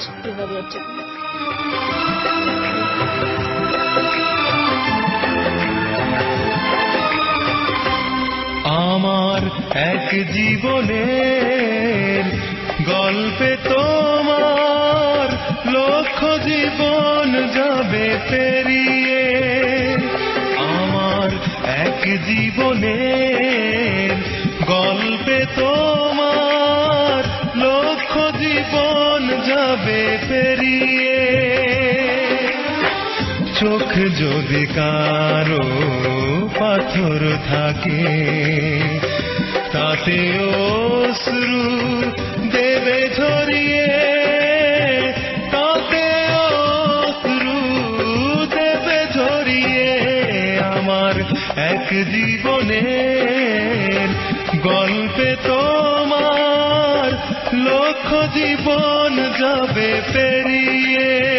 ফেব্রুয়ারির জন্য আমার এক জীবনের গল্পে তোমার লক্ষ জীবন যাবে পেরিয়ে। আমার এক জীবনের গল্পে তোমার লক্ষ জীবন যাবে পেরিয়ে। চোখ যদি কারও পাথর থাকে, তাতে অশ্রু দেবে ঝরিয়ে তাতে অশ্রু দেবে ঝরিয়ে আমার এক জীবনের গল্পে তোমার লক্ষ জীবন যাবে পেরিয়ে